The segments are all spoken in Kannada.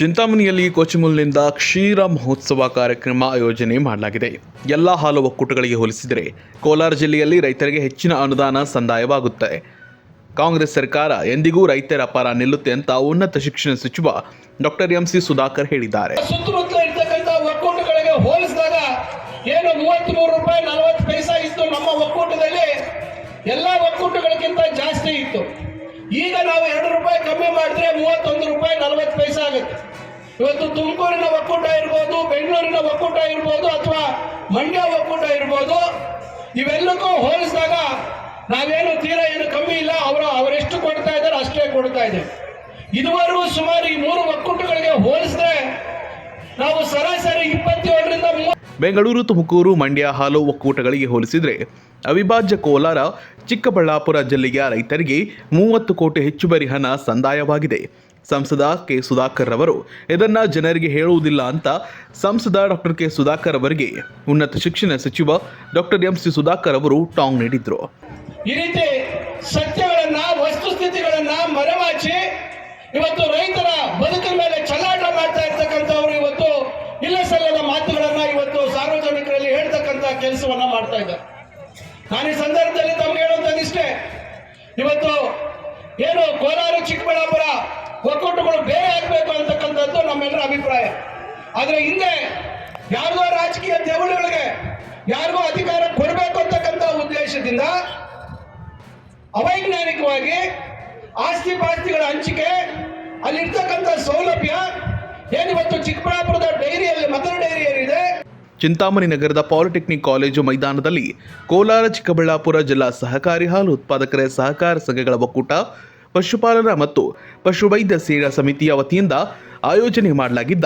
ಚಿಂತಾಮಣಿಯಲ್ಲಿ ಕೋಚಿಮುಲ್ನಿಂದ ಕ್ಷೀರ ಮಹೋತ್ಸವ ಕಾರ್ಯಕ್ರಮ ಆಯೋಜನೆ ಮಾಡಲಾಗಿದೆ. ಎಲ್ಲ ಹಾಲು ಒಕ್ಕೂಟಗಳಿಗೆ ಹೋಲಿಸಿದರೆ ಕೋಲಾರ ಜಿಲ್ಲೆಯಲ್ಲಿ ರೈತರಿಗೆ ಹೆಚ್ಚಿನ ಅನುದಾನ ಸಂದಾಯವಾಗುತ್ತೆ. ಕಾಂಗ್ರೆಸ್ ಸರ್ಕಾರ ಎಂದಿಗೂ ರೈತರ ಪರ ನಿಲ್ಲುತ್ತೆ ಅಂತ ಉನ್ನತ ಶಿಕ್ಷಣ ಸಚಿವ ಡಾಕ್ಟರ್ ಎಂ ಸಿ ಸುಧಾಕರ್ ಹೇಳಿದ್ದಾರೆ. ಈಗ ನಾವು ಎರಡು ರೂಪಾಯಿ ಕಮ್ಮಿ ಮಾಡಿದ್ರೆ ಮೂವತ್ತೊಂದು ರೂಪಾಯಿ ನಲವತ್ತು ಪೈಸಾ ಆಗುತ್ತೆ. ಇವತ್ತು ತುಮಕೂರಿನ ಒಕ್ಕೂಟ ಇರ್ಬೋದು, ಬೆಂಗಳೂರಿನ ಒಕ್ಕೂಟ ಇರ್ಬೋದು ಅಥವಾ ಮಂಡ್ಯ ಒಕ್ಕೂಟ ಇರ್ಬೋದು, ಇವೆಲ್ಲಕ್ಕೂ ಹೋಲಿಸಿದಾಗ ನಾವೇನು ತೀರಾ ಏನು ಕಮ್ಮಿ ಇಲ್ಲ, ಅವರು ಅವರೆಷ್ಟು ಕೊಡ್ತಾ ಇದ್ದಾರೆ ಅಷ್ಟೇ ಕೊಡ್ತಾ ಇದೆ. ಇದುವರೆಗೂ ಸುಮಾರು ಈ ಮೂರು ಒಕ್ಕೂಟಗಳಿಗೆ ಹೋಲಿಸಿದ್ರೆ ನಾವು ಸರಾಸರಿ ಇಪ್ಪತ್ತೇಳರಿಂದ ಬೆಂಗಳೂರು, ತುಮಕೂರು, ಮಂಡ್ಯ ಹಾಲು ಒಕ್ಕೂಟಗಳಿಗೆ ಹೋಲಿಸಿದರೆ ಅವಿಭಾಜ್ಯ ಕೋಲಾರ, ಚಿಕ್ಕಬಳ್ಳಾಪುರ ಜಿಲ್ಲೆಯ ರೈತರಿಗೆ ಮೂವತ್ತು ಕೋಟಿ ಹೆಚ್ಚುವರಿ ಹಣ ಸಂದಾಯವಾಗಿದೆ. ಸಂಸದ ಕೆ ಸುಧಾಕರ್ ರವರು ಇದನ್ನ ಜನರಿಗೆ ಹೇಳುವುದಿಲ್ಲ ಅಂತ ಸಂಸದ ಡಾಕ್ಟರ್ ಕೆ ಸುಧಾಕರ್ ಅವರಿಗೆ ಉನ್ನತ ಶಿಕ್ಷಣ ಸಚಿವ ಡಾಕ್ಟರ್ ಎಂ ಸಿ ಸುಧಾಕರ್ ಅವರು ಟಾಂಗ್ ನೀಡಿದ್ರು. ಈ ರೀತಿ ಸತ್ಯಗಳನ್ನ ವಸ್ತುಸ್ಥಿತಿಗಳನ್ನ ಮರೆಮಾಚಿ ಇವತ್ತು ರೈತರ ಬದುಕಿನ ಮೇಲೆ ಚಲ್ಲಾಟ ಮಾಡ್ತಾ ಇರ್ತಕ್ಕಂಥವ್ರು ಇವತ್ತು ಇಲ್ಲ ಸಲ್ಲದ ಮಾತುಗಳನ್ನ ಇವತ್ತು ಸಾರ್ವಜನಿಕರಲ್ಲಿ ಹೇಳ್ತಕ್ಕಂಥ ಕೆಲಸವನ್ನ ಮಾಡ್ತಾ ಇದ್ದಾರೆ. ನಾನು ಈ ಸಂದರ್ಭದಲ್ಲಿ ತಮ್ಗೆ ಹೇಳುವಂಥದ್ದಿಷ್ಟೇ. ಇವತ್ತು ಏನು ಕೋಲಾರ, ಚಿಕ್ಕಬಳ್ಳಾಪುರ ಒಕ್ಕೂಟಗಳು ಬೇರೆ ಆಗಬೇಕು ಅಂತಕ್ಕಂಥದ್ದು ನಮ್ಮೆಲ್ಲರ ಅಭಿಪ್ರಾಯ. ಆದರೆ ಹಿಂದೆ ಯಾರಿಗೋ ರಾಜಕೀಯ ದೇವಳುಗಳಿಗೆ ಯಾರಿಗೋ ಅಧಿಕಾರ ಕೊಡಬೇಕು ಅಂತಕ್ಕಂಥ ಉದ್ದೇಶದಿಂದ ಅವೈಜ್ಞಾನಿಕವಾಗಿ ಆಸ್ತಿ ಪಾಸ್ತಿಗಳ ಹಂಚಿಕೆ, ಅಲ್ಲಿರ್ತಕ್ಕಂಥ ಸೌಲಭ್ಯ ಏನಿವತ್ತು ಚಿಕ್ಕಬಳ್ಳಾಪುರದ ಡೈರಿಯಲ್ಲಿ ಮದರ್ ಡೈರಿ ಏನಿದೆ ಚಿಂತಾಮಣಿ ನಗರದ ಪಾಲಿಟೆಕ್ನಿಕ್ ಕಾಲೇಜು ಮೈದಾನದಲ್ಲಿ ಕೋಲಾರ ಚಿಕ್ಕಬಳ್ಳಾಪುರ ಜಿಲ್ಲಾ ಸಹಕಾರಿ ಹಾಲು ಉತ್ಪಾದಕರ ಸಹಕಾರ ಸಂಘಗಳ ಒಕ್ಕೂಟ ಪಶುಪಾಲನಾ ಮತ್ತು ಪಶುವೈದ್ಯ ಸೇವಾ ಸಮಿತಿಯ ವತಿಯಿಂದ ಆಯೋಜನೆ ಮಾಡಲಾಗಿದ್ದ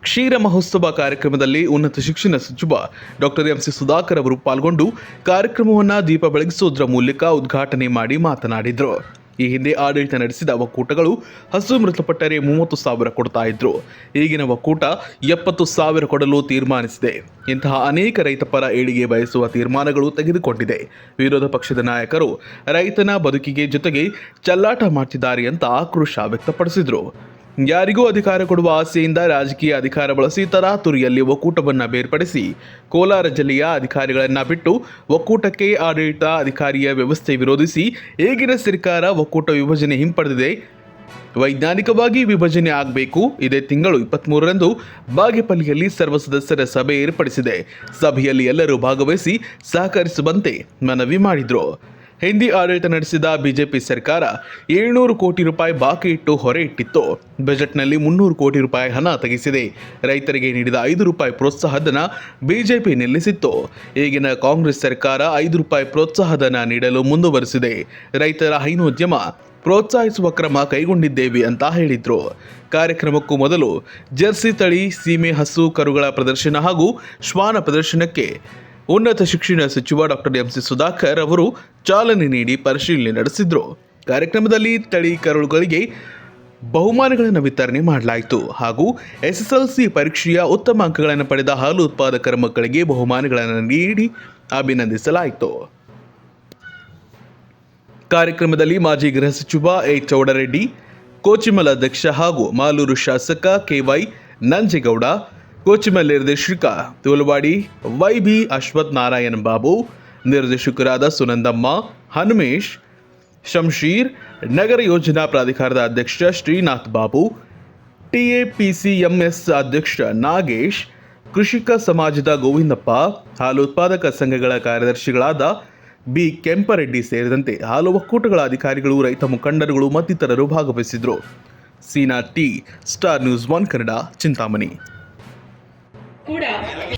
ಕ್ಷೀರ ಮಹೋತ್ಸವ ಕಾರ್ಯಕ್ರಮದಲ್ಲಿ ಉನ್ನತ ಶಿಕ್ಷಣ ಸಚಿವ ಡಾಕ್ಟರ್ ಎಂ ಸಿ ಸುಧಾಕರ್ ಅವರು ಪಾಲ್ಗೊಂಡು ಕಾರ್ಯಕ್ರಮವನ್ನು ದೀಪ ಬೆಳಗಿಸುವುದರ ಮೂಲಕ ಉದ್ಘಾಟನೆ ಮಾಡಿ ಮಾತನಾಡಿದರು. ಈ ಹಿಂದೆ ಆಡಳಿತ ನಡೆಸಿದ ಒಕ್ಕೂಟಗಳು ಹಸು ಮೃತಪಟ್ಟರೆ ಮೂವತ್ತು ಸಾವಿರ ಕೊಡ್ತಾ ಇದ್ರು. ಈಗಿನ ಒಕ್ಕೂಟ ಎಪ್ಪತ್ತು ಸಾವಿರ ಕೊಡಲು ತೀರ್ಮಾನಿಸಿದೆ. ಇಂತಹ ಅನೇಕ ರೈತ ಪರ ಏಳಿಗೆ ಬಯಸುವ ತೀರ್ಮಾನಗಳು ತೆಗೆದುಕೊಂಡಿದೆ. ವಿರೋಧ ಪಕ್ಷದ ನಾಯಕರು ರೈತನ ಬದುಕಿಗೆ ಜೊತೆಗೆ ಚಲ್ಲಾಟ ಮಾಡ್ತಿದ್ದಾರೆ ಅಂತ ಆಕ್ರೋಶ ವ್ಯಕ್ತಪಡಿಸಿದರು. ಯಾರಿಗೂ ಅಧಿಕಾರ ಕೊಡುವ ಆಸೆಯಿಂದ ರಾಜಕೀಯ ಅಧಿಕಾರ ಬಳಸಿ ತರಾತುರಿಯಲ್ಲಿ ಒಕ್ಕೂಟವನ್ನು ಬೇರ್ಪಡಿಸಿ ಕೋಲಾರ ಜಿಲ್ಲೆಯ ಅಧಿಕಾರಿಗಳನ್ನು ಬಿಟ್ಟು ಒಕ್ಕೂಟಕ್ಕೆ ಆಡಳಿತ ಅಧಿಕಾರಿಯ ವ್ಯವಸ್ಥೆ ವಿರೋಧಿಸಿ ಈಗಿನ ಸರ್ಕಾರ ಒಕ್ಕೂಟ ವಿಭಜನೆ ಹಿಂಪಡೆದಿದೆ. ವೈಜ್ಞಾನಿಕವಾಗಿ ವಿಭಜನೆ ಆಗಬೇಕು. ಇದೇ ತಿಂಗಳು ಇಪ್ಪತ್ತ್ಮೂರರಂದು ಬಾಗೇಪಲ್ಲಿಯಲ್ಲಿ ಸರ್ವ ಸದಸ್ಯರ ಸಭೆ ಏರ್ಪಡಿಸಿದೆ. ಸಭೆಯಲ್ಲಿ ಎಲ್ಲರೂ ಭಾಗವಹಿಸಿ ಸಹಕರಿಸುವಂತೆ ಮನವಿ ಮಾಡಿದರು. ಹಿಂದಿ ಆಡಳಿತ ನಡೆಸಿದ ಬಿಜೆಪಿ ಸರ್ಕಾರ ಏಳ್ನೂರು ಕೋಟಿ ರೂಪಾಯಿ ಬಾಕಿ ಇಟ್ಟು ಹೊರೆ ಇಟ್ಟಿತ್ತು. ಬಜೆಟ್ನಲ್ಲಿ ಮುನ್ನೂರು ಕೋಟಿ ರೂಪಾಯಿ ಹಣ ತೆಗೆಸಿದೆ. ರೈತರಿಗೆ ನೀಡಿದ ಐದು ರೂಪಾಯಿ ಪ್ರೋತ್ಸಾಹಧನ ಬಿಜೆಪಿ ನಿಲ್ಲಿಸಿತ್ತು. ಈಗಿನ ಕಾಂಗ್ರೆಸ್ ಸರ್ಕಾರ ಐದು ರೂಪಾಯಿ ಪ್ರೋತ್ಸಾಹಧನ ನೀಡಲು ಮುಂದುವರೆಸಿದೆ. ರೈತರ ಹೈನೋದ್ಯಮ, ಪ್ರೋತ್ಸಾಹಿಸುವ ಕ್ರಮ ಕೈಗೊಂಡಿದ್ದೇವೆ ಅಂತ ಹೇಳಿದರು. ಕಾರ್ಯಕ್ರಮಕ್ಕೂ ಮೊದಲು ಜರ್ಸಿ ತಳಿ, ಸೀಮೆ ಹಸು, ಕರುಗಳ ಪ್ರದರ್ಶನ ಹಾಗೂ ಶ್ವಾನ ಪ್ರದರ್ಶನಕ್ಕೆ ಉನ್ನತ ಶಿಕ್ಷಣ ಸಚಿವ ಡಾಕ್ಟರ್ ಎಂ ಸಿ ಸುಧಾಕರ್ ಅವರು ಚಾಲನೆ ನೀಡಿ ಪರಿಶೀಲನೆ ನಡೆಸಿದ್ರು. ಕಾರ್ಯಕ್ರಮದಲ್ಲಿ ತಳಿ ಕರುಳುಗಳಿಗೆ ಬಹುಮಾನಗಳನ್ನು ವಿತರಣೆ ಮಾಡಲಾಯಿತು ಹಾಗೂ ಎಸ್ಎಸ್ಎಲ್ಸಿ ಪರೀಕ್ಷೆಯ ಉತ್ತಮ ಅಂಕಗಳನ್ನು ಪಡೆದ ಹಾಲು ಉತ್ಪಾದಕರ ಮಕ್ಕಳಿಗೆ ಬಹುಮಾನಗಳನ್ನು ನೀಡಿ ಅಭಿನಂದಿಸಲಾಯಿತು. ಕಾರ್ಯಕ್ರಮದಲ್ಲಿ ಮಾಜಿ ಗೃಹ ಸಚಿವ ಎ ಚೌಡರೆಡ್ಡಿ, ಕೋಚಿಮಲ ಅಧ್ಯಕ್ಷ ಹಾಗೂ ಮಾಲೂರು ಶಾಸಕ ಕೆವೈ ನಂಜೇಗೌಡ ಕೋಚಿಮಲ್ ನಿರ್ದೇಶಕ ತೋಲವಾಡಿ ವೈ ಬಿ ಅಶ್ವಥ್ ನಾರಾಯಣ್ ಬಾಬು ನಿರ್ದೇಶಕರಾದ ಸುನಂದಮ್ಮ, ಹನುಮೇಶ್, ಶಂಶೀರ್, ನಗರ ಯೋಜನಾ ಪ್ರಾಧಿಕಾರದ ಅಧ್ಯಕ್ಷ ಶ್ರೀನಾಥ್ ಬಾಬು, ಟಿಎಪಿಸಿಎಂಎಸ್ ಅಧ್ಯಕ್ಷ ನಾಗೇಶ್, ಕೃಷಿಕ ಸಮಾಜದ ಗೋವಿಂದಪ್ಪ, ಹಾಲು ಉತ್ಪಾದಕ ಸಂಘಗಳ ಕಾರ್ಯದರ್ಶಿಗಳಾದ ಬಿ. ಕೆಂಪರೆಡ್ಡಿ ಸೇರಿದಂತೆ ಹಾಲು ಒಕ್ಕೂಟಗಳ ಅಧಿಕಾರಿಗಳು, ರೈತ ಮುಖಂಡರುಗಳು ಮತ್ತಿತರರು ಭಾಗವಹಿಸಿದರು Seena T, star news one Kannada, Chintamani. cura